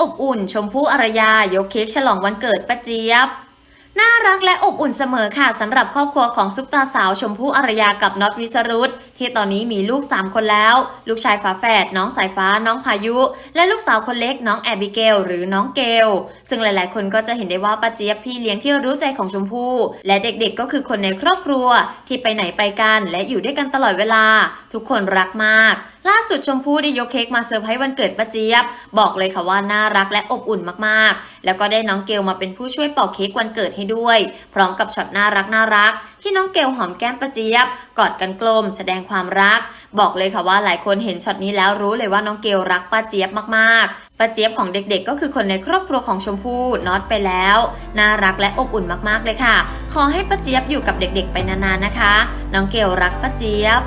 อบอุ่น ชมพู่อารยายกเค้กฉลองวันเกิดป้าเจี๊ยบ น่ารักและอบอุ่นเสมอค่ะสำหรับครอบครัวของซุปตาสาวชมพู่อารยากับน็อตวิสรุตที่ตอนนี้มีลูก 3 คนแล้ว ลูกชายฝาแฝดน้องสายฟ้าน้องพายุ และลูกสาวคนเล็กน้องแอบบิเกลหรือน้องเกล ซึ่งหลายๆ คนก็จะเห็นได้ว่าป้าเจี๊ยบพี่เลี้ยงที่รู้ใจของชมพู่ และเด็กๆก็คือคนในครอบครัวที่ไปไหนไปกันและอยู่ด้วยกันตลอดเวลา ทุกคนรักมาก ล่าสุดชมพู่ได้ยกเค้กมาเซอร์ไพรส์วันเกิดป้าเจี๊ยบ บอกเลยค่ะว่าน่ารักและอบอุ่นมากๆ แล้วก็ได้น้องเกลมาเป็นผู้ช่วยปอกเค้กวันเกิดให้ด้วย พร้อมกับช็อตน่ารักน่ารักที่น้องเกลหอมแก้มป้าเจี๊ยบกอดกันกลม แสดงความรัก บอกเลยค่ะว่าหลายคนเห็นช็อตนี้แล้วรู้เลยว่าน้องเกลรักป้าเจี๊ยบมากๆป้าเจี๊ยบของเด็กๆ ก็คือคนในครอบครัวของชมพู่น็อตไปแล้ว น่ารักและอบอุ่นมากๆเลยค่ะ ขอให้ป้าเจี๊ยบอยู่กับเด็กๆ ไปนานๆนะคะ น้องเกลรักป้าเจี๊ยบ